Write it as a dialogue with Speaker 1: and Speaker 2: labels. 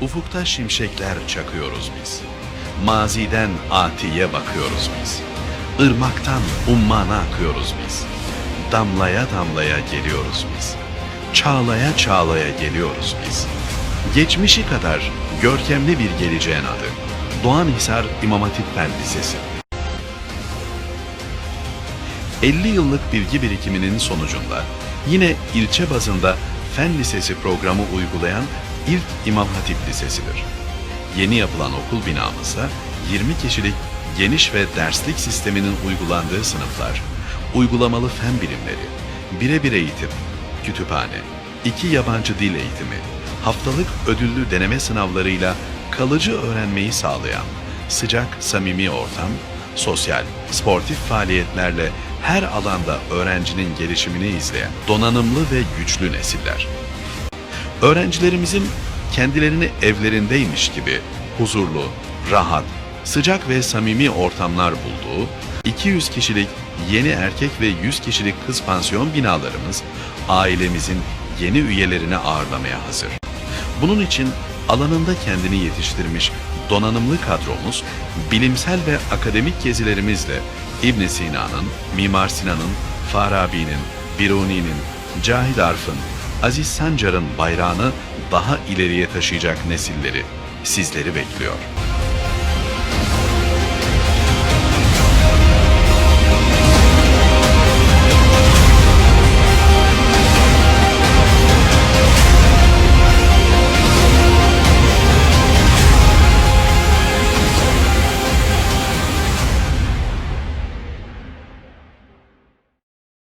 Speaker 1: Ufukta şimşekler çakıyoruz biz. Maziden atiye bakıyoruz biz. Irmaktan ummana akıyoruz biz. Damlaya damlaya geliyoruz biz. Çağlaya çağlaya geliyoruz biz. Geçmişi kadar görkemli bir geleceğin adı. Doğanhisar İmam Hatip Fen Lisesi. 50 yıllık bilgi birikiminin sonucunda yine ilçe bazında Fen Lisesi programı uygulayan ilk İmam Hatip Lisesi'dir. Yeni yapılan okul binamızda 20 kişilik geniş ve derslik sisteminin uygulandığı sınıflar, uygulamalı fen bilimleri, birebir eğitim, kütüphane, iki yabancı dil eğitimi, haftalık ödüllü deneme sınavlarıyla kalıcı öğrenmeyi sağlayan sıcak, samimi ortam, sosyal, sportif faaliyetlerle her alanda öğrencinin gelişimini izleyen donanımlı ve güçlü nesiller. Öğrencilerimizin kendilerini evlerindeymiş gibi huzurlu, rahat, sıcak ve samimi ortamlar bulduğu 200 kişilik yeni erkek ve 100 kişilik kız pansiyon binalarımız ailemizin yeni üyelerini ağırlamaya hazır. Bunun için alanında kendini yetiştirmiş donanımlı kadromuz bilimsel ve akademik gezilerimizle İbn Sina'nın, Mimar Sinan'ın, Farabi'nin, Biruni'nin, Cahit Arf'ın, Aziz Sancar'ın bayrağını daha ileriye taşıyacak nesilleri, sizleri bekliyor.